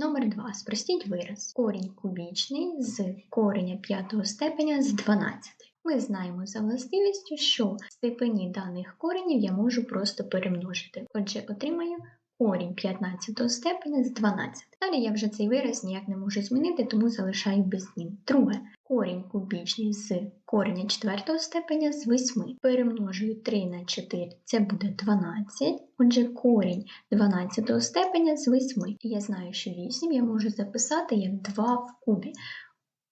Номер 2. Спростіть вираз. Корінь кубічний з кореня п'ятого степеня з 12. Ми знаємо за властивістю, що степені даних коренів я можу просто перемножити. Отже, отримаю корінь 15 степеня з 12. Далі я вже цей вираз ніяк не можу змінити, тому залишаю без змін. Друге, корінь кубічний з кореня 4 степеня з 8. Перемножую 3 на 4, це буде 12. Отже, корінь 12 степеня з 8. І я знаю, що 8 я можу записати як 2 в кубі.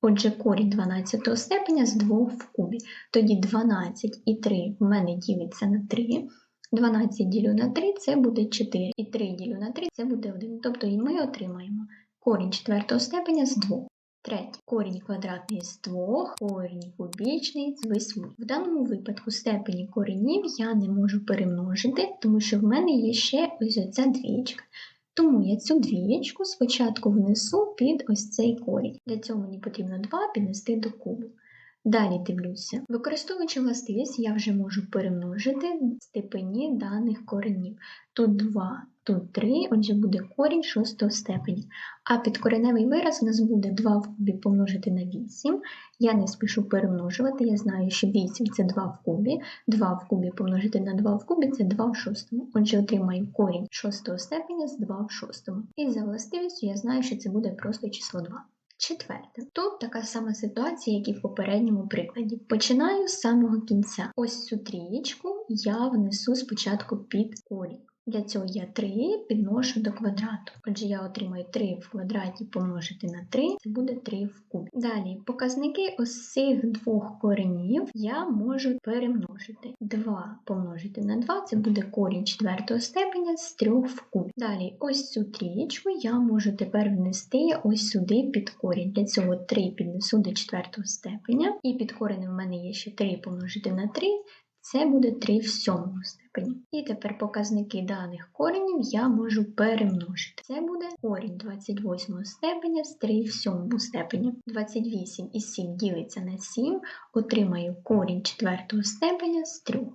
Отже, корінь 12 степеня з 2 в кубі. Тоді 12 і 3 в мене ділиться на 3. 12 ділю на 3 це буде 4. І 3 ділю на 3 це буде 1. Тобто і ми отримаємо корінь 4 степеня з 2. Третє. Корінь квадратний з 2, корінь кубічний з 8. В даному випадку степені коренів я не можу перемножити, тому що в мене є ще ось оця двієчка. Тому я цю двієчку спочатку внесу під ось цей корінь. Для цього мені потрібно 2 піднести до кубу. Далі дивлюся. Використовуючи властивість, я вже можу перемножити степені даних коренів. Тут 2, тут 3, отже буде корінь шостого степеня. А підкореневий вираз у нас буде 2 в кубі помножити на 8. Я не спішу перемножувати, я знаю, що 8 це 2 в кубі, 2 в кубі помножити на 2 в кубі це 2 в шостому. Отже, отримаю корінь шостого степеня з 2 в шостому. І за властивістю я знаю, що це буде просто число 2. Четверте. Тут така сама ситуація, як і в попередньому прикладі. Починаю з самого кінця. Ось цю трієчку я внесу спочатку під корінь. Для цього я 3 підношу до квадрату. Отже, я отримаю 3 в квадраті помножити на 3, це буде 3 в кубі. Далі, показники ось цих двох коренів я можу перемножити. 2 помножити на 2 це буде корінь 4 степеня з 3 в кубі. Далі, ось цю трієчку я можу тепер внести ось сюди під корінь. Для цього 3 піднесу до 4 степеня, і під коренем в мене є ще 3 помножити на 3. Це буде 3 в сьомому степені. І тепер показники даних коренів я можу перемножити. Це буде корінь 28 степеня з 3 в сьомому степені. 28 і 7 ділиться на 7, отримаю корінь 4 степеня з 3.